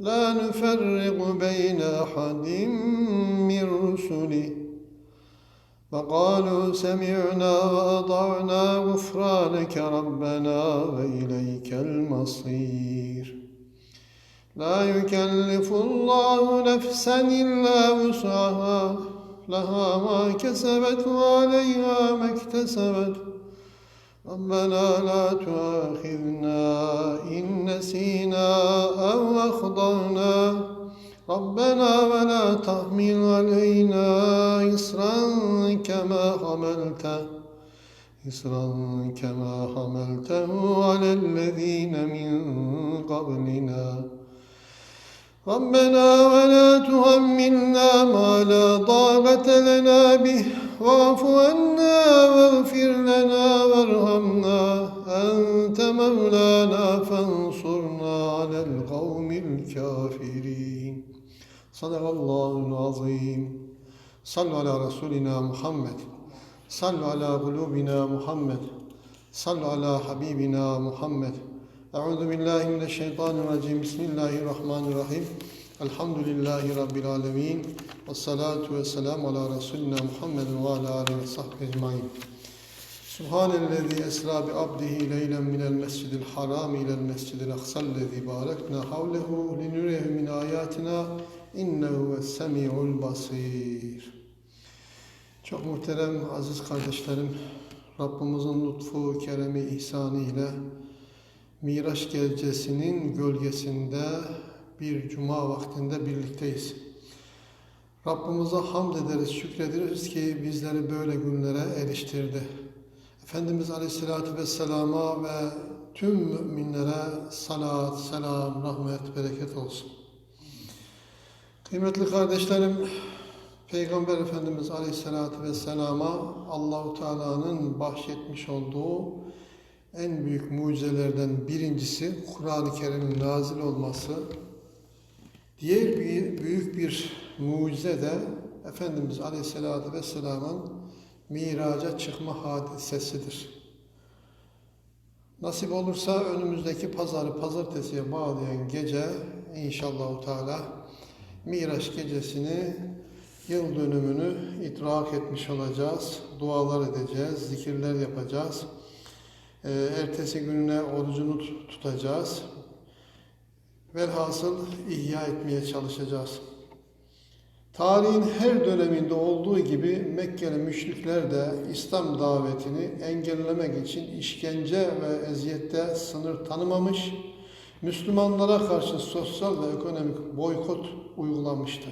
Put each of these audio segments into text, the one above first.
لا نفرق بين أحد من رسله. وقالوا سمعنا وأطعنا غفرانك ربنا وإليك المصير. لا يكلف الله نفسا إلا وسعها. لها ما كسبت وعليها ما اكتسبت. ربنا لا تؤاخذنا إن نسينا أو أخطأنا. ربنا ولا تحمل علينا إصرا كما حملته إصرا كما حملته على الذين من قبلنا. ربنا ولا تحملنا ما لا طاقة لنا به واعف عنا مولانا فانصرنا على القوم الكافرين صدق الله العظيم صلوا على رسولنا محمد صلوا على قلوبنا محمد صلوا على حبيبنا محمد أعوذ بالله من الشيطان الرجيم بسم الله الرحمن الرحيم الحمد لله رب العالمين والصلاة والسلام على رسولنا محمد وعلى آله وصحبه أجمعين Subhanellezi esra bi abdihi leylen minel mescidil haram ilel mescidil aksallezi barekna havlehu linurehu min ayatina innehu ve semi'ul basir. Çok muhterem aziz kardeşlerim, Rabbimizin lütfu, keremi, ihsanı ile Miraç gecesinin gölgesinde bir cuma vaktinde birlikteyiz. Rabbimize hamd ederiz, şükrederiz ki bizleri böyle günlere eriştirdi. Efendimiz Aleyhisselatü Vesselam'a ve tüm müminlere salat, selam, rahmet, bereket olsun. Kıymetli kardeşlerim, Peygamber Efendimiz Aleyhisselatü Vesselam'a Allahu Teala'nın bahşetmiş olduğu en büyük mucizelerden birincisi Kur'an-ı Kerim'in nazil olması. Diğer bir büyük bir mucize de Efendimiz Aleyhisselatü Vesselam'ın miraca çıkma hadisesidir. Nasip olursa önümüzdeki pazarı pazartesiye bağlayan gece inşallah Teala Miraç gecesini yıl dönümünü idrak etmiş olacağız. Dualar edeceğiz, zikirler yapacağız. Ee, ertesi gününe orucunu tut- tutacağız. Velhasıl ihya etmeye çalışacağız. Tarihin her döneminde olduğu gibi Mekkeli müşrikler de İslam davetini engellemek için işkence ve eziyette sınır tanımamış, Müslümanlara karşı sosyal ve ekonomik boykot uygulamıştı.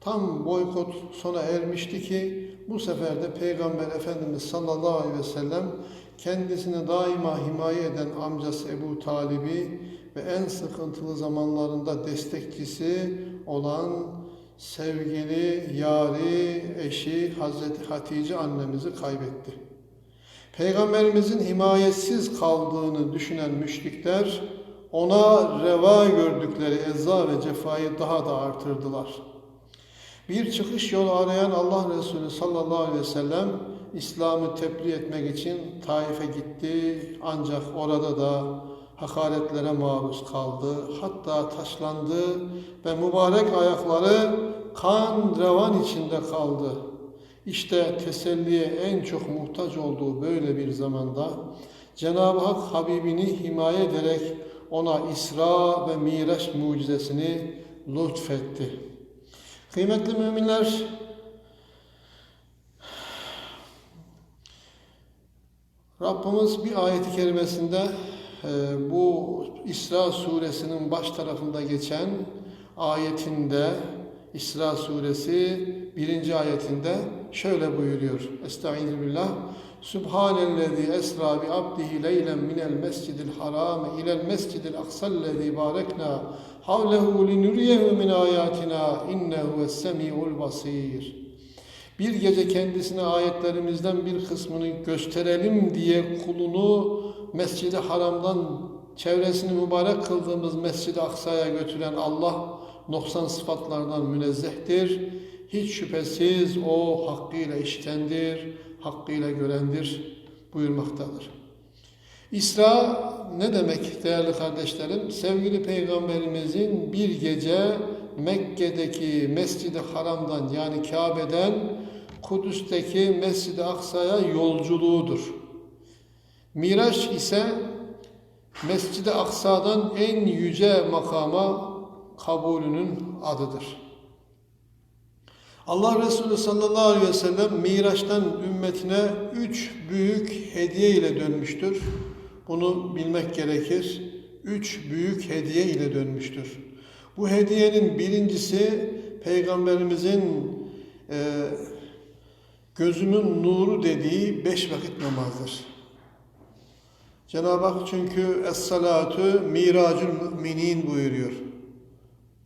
Tam boykot sona ermişti ki bu sefer de Peygamber Efendimiz sallallahu aleyhi ve sellem kendisini daima himaye eden amcası Ebu Talib'i ve en sıkıntılı zamanlarında destekçisi olan sevgili yari, eşi Hazreti Hatice annemizi kaybetti. Peygamberimizin himayetsiz kaldığını düşünen müşrikler ona reva gördükleri eza ve cefayı daha da artırdılar. Bir çıkış yolu arayan Allah Resulü sallallahu aleyhi ve sellem İslam'ı tebliğ etmek için Taif'e gitti ancak orada da hakaretlere maruz kaldı. Hatta taşlandı ve mübarek ayakları kan revan içinde kaldı. İşte teselliye en çok muhtaç olduğu böyle bir zamanda Cenab-ı Hak Habibini himaye ederek ona İsra ve Miraç mucizesini lütfetti. Kıymetli müminler, Rabbimiz bir ayeti kerimesinde bu İsra suresinin baş tarafında geçen ayetinde İsra suresi birinci ayetinde şöyle buyuruyor. Estaizu billah. Subhanellezi esra bi abdihi leylen minel mescidil haram ilel mescidil aksallezi barekna havlehu linuriyehu min ayatina innehu es-semi'ul basir. Bir gece kendisine ayetlerimizden bir kısmını gösterelim diye kulunu Mescid-i Haram'dan çevresini mübarek kıldığımız Mescid-i Aksa'ya götüren Allah noksan sıfatlardan münezzehtir. Hiç şüphesiz o hakkıyla işitendir, hakkıyla görendir buyurmaktadır. İsra ne demek değerli kardeşlerim? Sevgili Peygamberimizin bir gece Mekke'deki Mescid-i Haram'dan yani Kabe'den Kudüs'teki Mescid-i Aksa'ya yolculuğudur. Miraç ise Mescid-i Aksa'dan en yüce makama kabulünün adıdır. Allah Resulü sallallahu aleyhi ve sellem Miraç'tan ümmetine üç büyük hediye ile dönmüştür. Bunu bilmek gerekir. Üç büyük hediye ile dönmüştür. Bu hediyenin birincisi Peygamberimizin e, gözümün nuru dediği beş vakit namazdır. Cenab-ı Hak çünkü Es-salatu miracül müminin buyuruyor.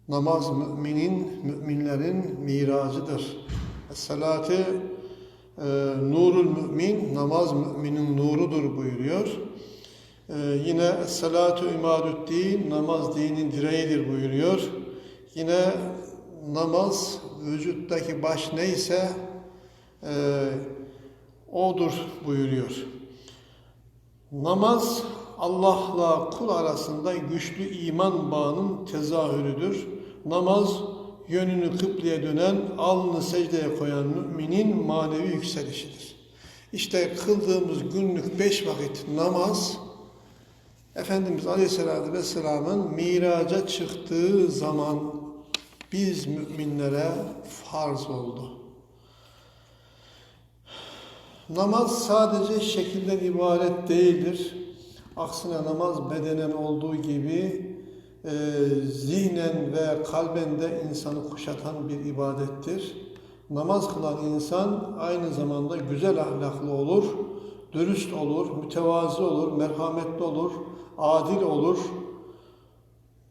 Namaz müminin, müminlerin miracıdır. Es-salatu e, nurul mümin, namaz müminin nurudur buyuruyor. E, yine Es-salatu imadüddin, namaz dinin direğidir buyuruyor. Yine namaz vücuttaki baş neyse e, odur buyuruyor. Namaz Allah'la kul arasında güçlü iman bağının tezahürüdür. Namaz yönünü kıbleye dönen, alnını secdeye koyan müminin manevi yükselişidir. İşte kıldığımız günlük beş vakit namaz Efendimiz Aleyhisselatü Vesselam'ın miraca çıktığı zaman biz müminlere farz oldu. Namaz sadece şekilden ibaret değildir. Aksine namaz bedenen olduğu gibi e, zihnen ve kalben de insanı kuşatan bir ibadettir. Namaz kılan insan aynı zamanda güzel ahlaklı olur, dürüst olur, mütevazi olur, merhametli olur, adil olur.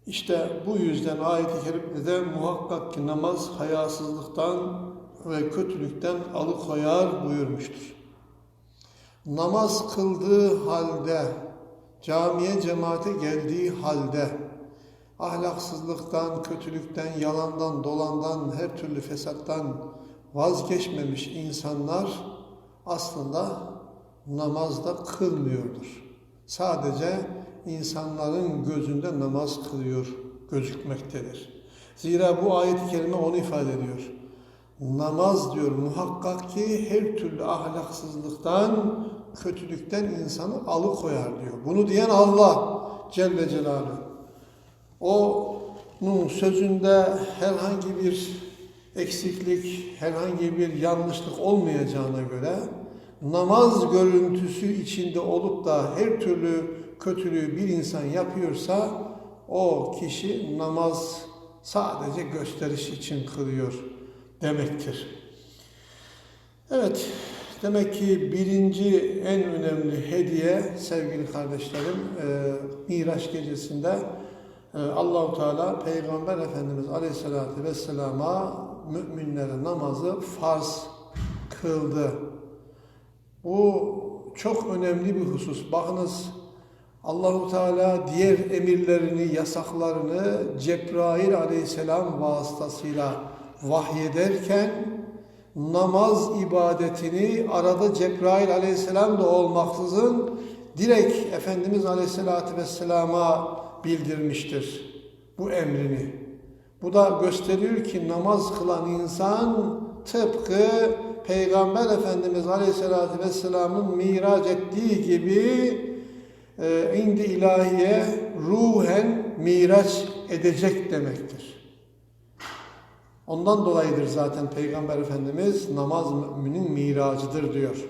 İşte bu yüzden ayet-i kerimede de muhakkak ki namaz hayasızlıktan ve kötülükten alıkoyar buyurmuştur namaz kıldığı halde, camiye cemaate geldiği halde, ahlaksızlıktan, kötülükten, yalandan, dolandan, her türlü fesattan vazgeçmemiş insanlar aslında namazda kılmıyordur. Sadece insanların gözünde namaz kılıyor, gözükmektedir. Zira bu ayet-i kerime onu ifade ediyor. Namaz diyor muhakkak ki her türlü ahlaksızlıktan, kötülükten insanı alıkoyar diyor. Bunu diyen Allah Celle Celaluhu. Onun sözünde herhangi bir eksiklik, herhangi bir yanlışlık olmayacağına göre namaz görüntüsü içinde olup da her türlü kötülüğü bir insan yapıyorsa o kişi namaz sadece gösteriş için kılıyor demektir. Evet, demek ki birinci en önemli hediye sevgili kardeşlerim e, Miraç gecesinde e, Allahu Teala Peygamber Efendimiz Aleyhisselatü Vesselam'a müminlere namazı farz kıldı. Bu çok önemli bir husus. Bakınız Allahu Teala diğer emirlerini, yasaklarını Cebrail Aleyhisselam vasıtasıyla vahyederken namaz ibadetini arada Cebrail aleyhisselam da olmaksızın direkt Efendimiz aleyhisselatü vesselama bildirmiştir bu emrini. Bu da gösteriyor ki namaz kılan insan tıpkı Peygamber Efendimiz Aleyhisselatü Vesselam'ın miraç ettiği gibi e, indi ilahiye ruhen miraç edecek demektir. Ondan dolayıdır zaten Peygamber Efendimiz namaz müminin miracıdır diyor.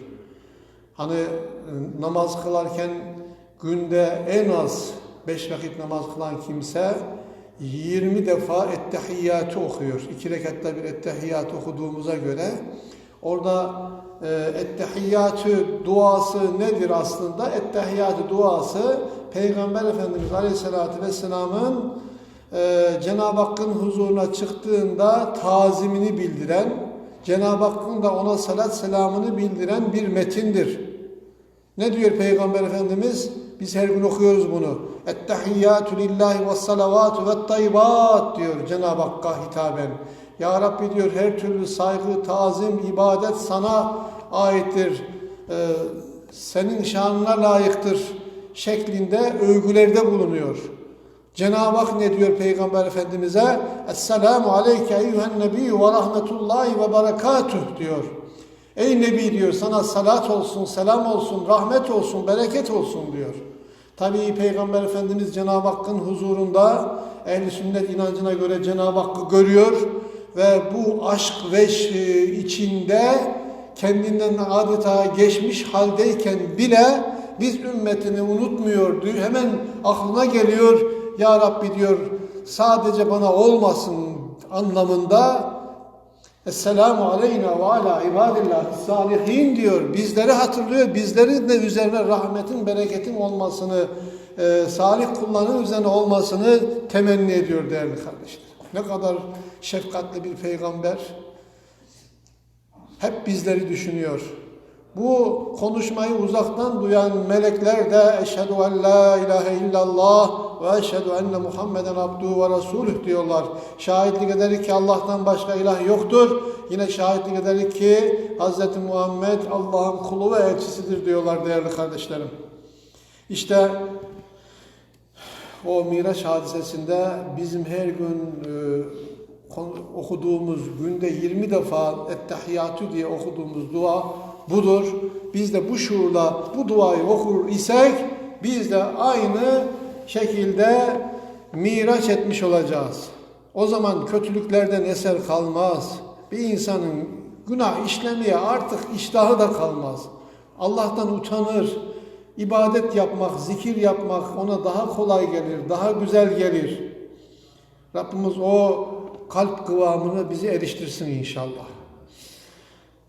Hani e, namaz kılarken günde en az beş vakit namaz kılan kimse 20 defa ettehiyyatı okuyor. İki rekatta bir ettehiyyat okuduğumuza göre orada e, ettehiyyatü duası nedir aslında? Ettehiyyatü duası Peygamber Efendimiz Aleyhisselatü Vesselam'ın e, Cenab-ı Hakk'ın huzuruna çıktığında tazimini bildiren, Cenab-ı Hakk'ın da ona salat selamını bildiren bir metindir. Ne diyor Peygamber Efendimiz? Biz her gün okuyoruz bunu. Ettehiyyatü lillahi ve salavatü ve tayyibat diyor Cenab-ı Hakk'a hitaben. Ya Rabbi diyor her türlü saygı, tazim, ibadet sana aittir. Ee, senin şanına layıktır şeklinde övgülerde bulunuyor. Cenab-ı Hak ne diyor Peygamber Efendimiz'e? Esselamu aleyke eyyühen nebiyyü ve rahmetullahi ve berekatuh diyor. Ey Nebi diyor sana salat olsun, selam olsun, rahmet olsun, bereket olsun diyor. Tabii Peygamber Efendimiz Cenab-ı Hakk'ın huzurunda ehli sünnet inancına göre Cenab-ı Hakk'ı görüyor ve bu aşk ve içinde kendinden adeta geçmiş haldeyken bile biz ümmetini unutmuyor diyor. Hemen aklına geliyor ya Rabbi diyor sadece bana olmasın anlamında Esselamu aleyna ve ala ibadillah salihin diyor. Bizleri hatırlıyor. Bizlerin de üzerine rahmetin, bereketin olmasını, e, salih kulların üzerine olmasını temenni ediyor değerli kardeşler. Ne kadar şefkatli bir peygamber. Hep bizleri düşünüyor. Bu konuşmayı uzaktan duyan melekler de eşhedü en la ilahe illallah ve eşhedü enne Muhammeden abduhu ve resuluh diyorlar. Şahitlik ederek ki Allah'tan başka ilah yoktur. Yine şahitlik ederek ki Hz. Muhammed Allah'ın kulu ve elçisidir diyorlar değerli kardeşlerim. İşte o Miraç hadisesinde bizim her gün e, okuduğumuz günde 20 defa Ettehiyyatü diye okuduğumuz dua budur. Biz de bu şuurla bu duayı okur isek biz de aynı şekilde miraç etmiş olacağız. O zaman kötülüklerden eser kalmaz. Bir insanın günah işlemeye artık iştahı da kalmaz. Allah'tan utanır. İbadet yapmak, zikir yapmak ona daha kolay gelir, daha güzel gelir. Rabbimiz o kalp kıvamını bizi eriştirsin inşallah.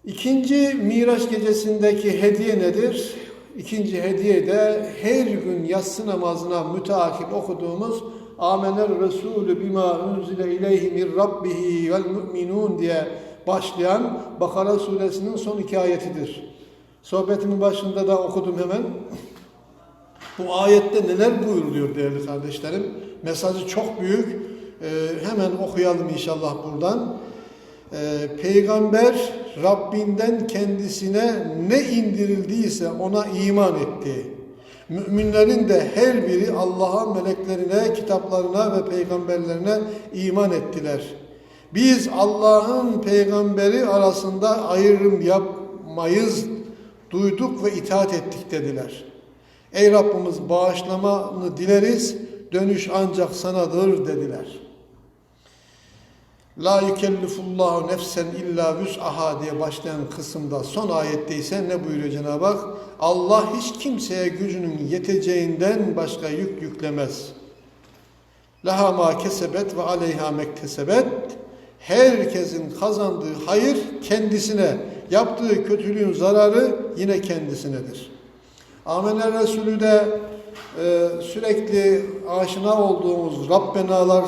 İkinci Miraç gecesindeki hediye nedir? İkinci hediye de her gün yatsı namazına müteakip okuduğumuz Amener Resulü bima unzile ileyhi min rabbihi vel mu'minun diye başlayan Bakara suresinin son iki ayetidir. Sohbetimin başında da okudum hemen. Bu ayette neler buyuruluyor değerli kardeşlerim? Mesajı çok büyük. Ee, hemen okuyalım inşallah buradan. Ee, Peygamber Rabbinden kendisine ne indirildiyse ona iman etti. Müminlerin de her biri Allah'a, meleklerine, kitaplarına ve peygamberlerine iman ettiler. Biz Allah'ın peygamberi arasında ayrım yapmayız, duyduk ve itaat ettik dediler. Ey Rabbimiz bağışlamanı dileriz, dönüş ancak sanadır dediler.'' La yükellifullahu nefsen illa vüs'aha diye başlayan kısımda son ayette ise ne buyuruyor Cenab-ı Hak? Allah hiç kimseye gücünün yeteceğinden başka yük yüklemez. Laha ma kesebet ve aleyha mektesebet. Herkesin kazandığı hayır kendisine, yaptığı kötülüğün zararı yine kendisinedir. Amener Resulü de e, sürekli aşina olduğumuz Rabbenalar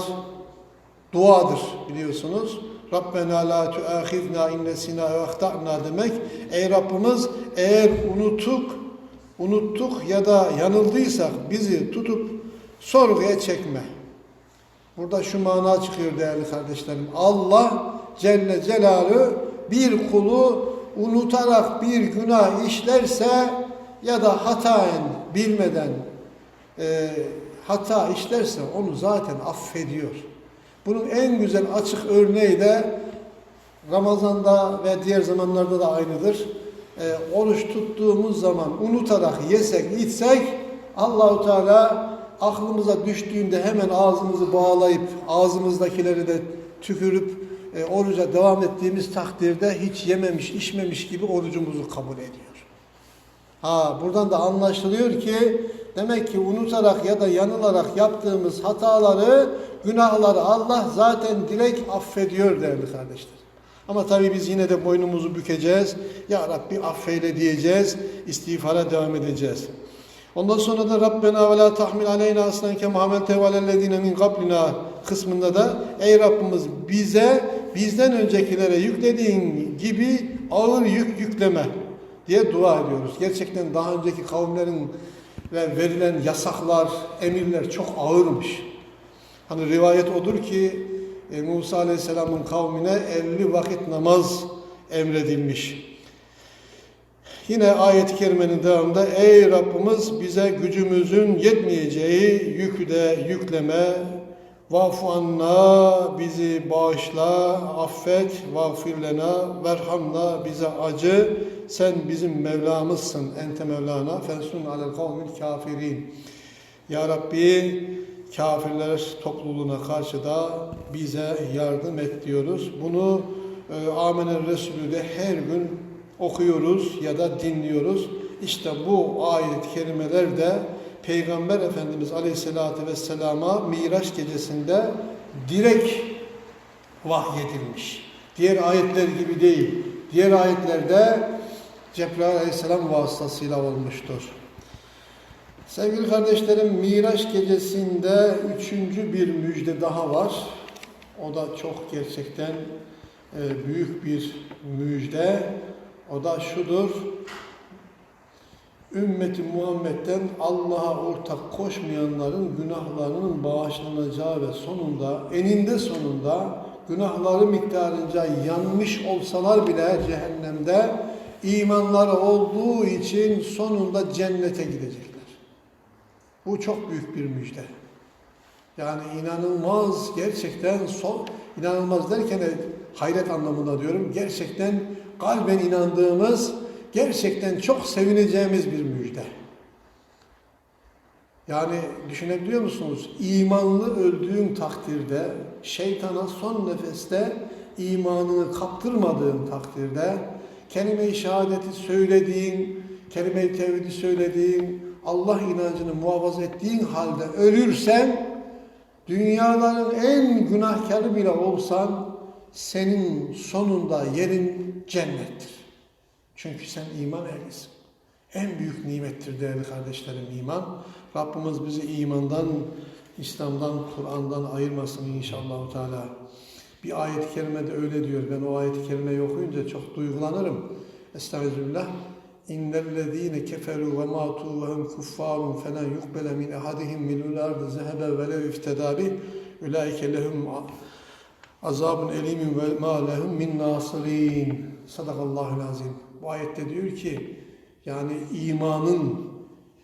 duadır biliyorsunuz. Rabbena la tuahizna in nesina ve ahtana demek. Ey Rabbimiz eğer unutuk, unuttuk ya da yanıldıysak bizi tutup sorguya çekme. Burada şu mana çıkıyor değerli kardeşlerim. Allah Celle Celaluhu bir kulu unutarak bir günah işlerse ya da hataen bilmeden e, hata işlerse onu zaten affediyor. Bunun en güzel açık örneği de Ramazan'da ve diğer zamanlarda da aynıdır. E, oruç tuttuğumuz zaman unutarak yesek, içsek Allahu Teala aklımıza düştüğünde hemen ağzımızı bağlayıp ağzımızdakileri de tükürüp e, oruca devam ettiğimiz takdirde hiç yememiş, içmemiş gibi orucumuzu kabul ediyor. Ha buradan da anlaşılıyor ki demek ki unutarak ya da yanılarak yaptığımız hataları, günahları Allah zaten direkt affediyor değerli kardeşler. Ama tabii biz yine de boynumuzu bükeceğiz. Ya Rabbi affeyle diyeceğiz. İstiğfara devam edeceğiz. Ondan sonra da Rabbena ve la tahmil aleyna aslan kema hamelte ve alellezine min qablina kısmında da ey Rabbimiz bize bizden öncekilere yüklediğin gibi ağır yük yükleme diye dua ediyoruz. Gerçekten daha önceki kavimlerin ve verilen yasaklar, emirler çok ağırmış. Hani rivayet odur ki e, Musa Aleyhisselam'ın kavmine 50 vakit namaz emredilmiş. Yine ayet-i kerimenin devamında ey Rabbimiz bize gücümüzün yetmeyeceği yükü de yükleme Vafu anna bizi bağışla, affet, vafirlena, verhamna bize acı. Sen bizim Mevlamızsın, ente Mevlana, fensun alel kavmil kafirin. Ya Rabbi kafirler topluluğuna karşı da bize yardım et diyoruz. Bunu e, Amener Resulü de her gün okuyoruz ya da dinliyoruz. İşte bu ayet-i kerimeler de Peygamber Efendimiz Aleyhisselatü Vesselam'a Miraç gecesinde direkt vahyedilmiş. Diğer ayetler gibi değil. Diğer ayetlerde Cebrail Aleyhisselam vasıtasıyla olmuştur. Sevgili kardeşlerim Miraç gecesinde üçüncü bir müjde daha var. O da çok gerçekten e, büyük bir müjde. O da şudur. Ümmeti Muhammed'den Allah'a ortak koşmayanların günahlarının bağışlanacağı ve sonunda eninde sonunda günahları miktarınca yanmış olsalar bile cehennemde imanları olduğu için sonunda cennete gidecekler. Bu çok büyük bir müjde. Yani inanılmaz gerçekten son inanılmaz derken de hayret anlamında diyorum. Gerçekten kalben inandığımız gerçekten çok sevineceğimiz bir müjde. Yani düşünebiliyor musunuz? İmanlı öldüğün takdirde, şeytana son nefeste imanını kaptırmadığın takdirde, kelime-i şehadeti söylediğin, kelime-i tevhidi söylediğin, Allah inancını muhafaza ettiğin halde ölürsen, dünyaların en günahkarı bile olsan, senin sonunda yerin cennettir. Çünkü sen iman ehlisin. En büyük nimettir değerli kardeşlerim iman. Rabbimiz bizi imandan, İslam'dan, Kur'an'dan ayırmasın inşallah Teala. Bir ayet-i kerimede öyle diyor. Ben o ayet-i kerimeyi okuyunca çok duygulanırım. Estağfirullah. Ve mâtû ve hum kuffârun felen yukbele min ehadihim minul ardı zehebe ve lev iftedâ bih. Ulaike lehum azabun elimin ve ma lehum min nasirin. Sadakallahu azim. Bu ayette diyor ki yani imanın,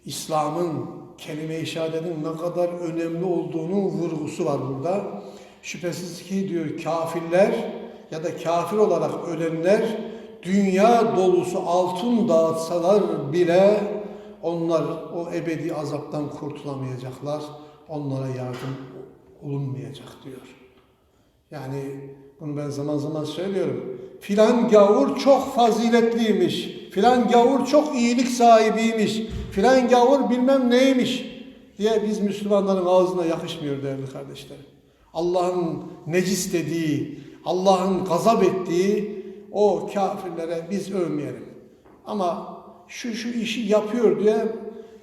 İslam'ın, kelime-i şehadetin ne kadar önemli olduğunun vurgusu var burada. Şüphesiz ki diyor kafirler ya da kafir olarak ölenler dünya dolusu altın dağıtsalar bile onlar o ebedi azaptan kurtulamayacaklar. Onlara yardım olunmayacak diyor. Yani bunu ben zaman zaman söylüyorum. Filan gavur çok faziletliymiş. Filan gavur çok iyilik sahibiymiş. Filan gavur bilmem neymiş diye biz Müslümanların ağzına yakışmıyor değerli kardeşlerim. Allah'ın necis dediği, Allah'ın gazap ettiği o kafirlere biz övmeyelim. Ama şu şu işi yapıyor diye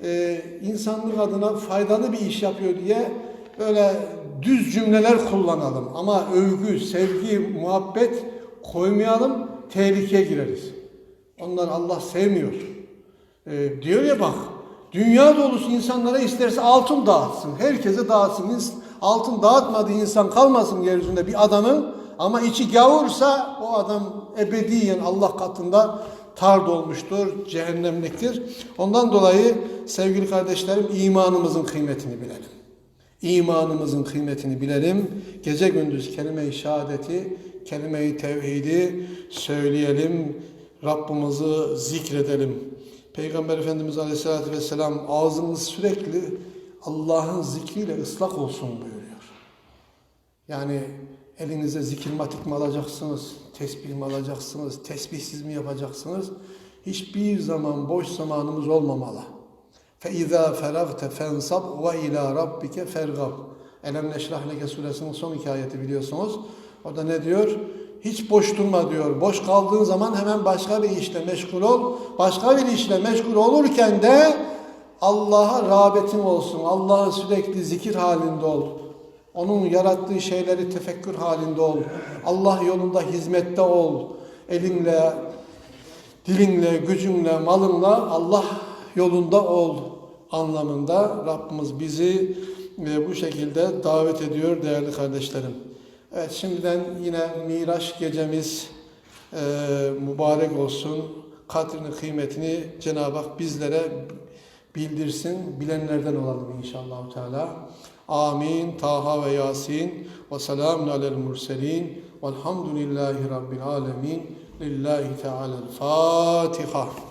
e, insanlık adına faydalı bir iş yapıyor diye böyle düz cümleler kullanalım. Ama övgü, sevgi, muhabbet koymayalım, tehlikeye gireriz. Onlar Allah sevmiyor. E, diyor ya bak, dünya dolusu insanlara isterse altın dağıtsın. Herkese dağıtsın. Altın dağıtmadığı insan kalmasın yeryüzünde bir adamın. Ama içi gavursa o adam ebediyen Allah katında tar dolmuştur, cehennemliktir. Ondan dolayı sevgili kardeşlerim imanımızın kıymetini bilelim. İmanımızın kıymetini bilelim. Gece gündüz kelime-i şehadeti, kelime-i tevhidi söyleyelim. Rabbimizi zikredelim. Peygamber Efendimiz Aleyhisselatü Vesselam ağzınız sürekli Allah'ın zikriyle ıslak olsun buyuruyor. Yani elinize zikirmatik mi alacaksınız, tesbih mi alacaksınız, tesbihsiz mi yapacaksınız? Hiçbir zaman boş zamanımız olmamalı. فَاِذَا فَرَغْتَ فَانْصَبْ وَاِلَى رَبِّكَ فَرْغَبْ Elem Neşrah Leke suresinin son iki ayeti biliyorsunuz. O da ne diyor? Hiç boş durma diyor. Boş kaldığın zaman hemen başka bir işle meşgul ol. Başka bir işle meşgul olurken de Allah'a rağbetin olsun. Allah'ı sürekli zikir halinde ol. Onun yarattığı şeyleri tefekkür halinde ol. Allah yolunda hizmette ol. Elinle, dilinle, gücünle, malınla Allah yolunda ol anlamında Rabbimiz bizi e, bu şekilde davet ediyor değerli kardeşlerim. Evet şimdiden yine Miraç gecemiz e, mübarek olsun. Kadrini, kıymetini Cenab-ı Hak bizlere bildirsin. Bilenlerden olalım inşallah Teala. Amin. Taha ve Yasin. Ve selamun alel murselin. Velhamdülillahi Rabbil alemin. Lillahi Teala'l Fatiha.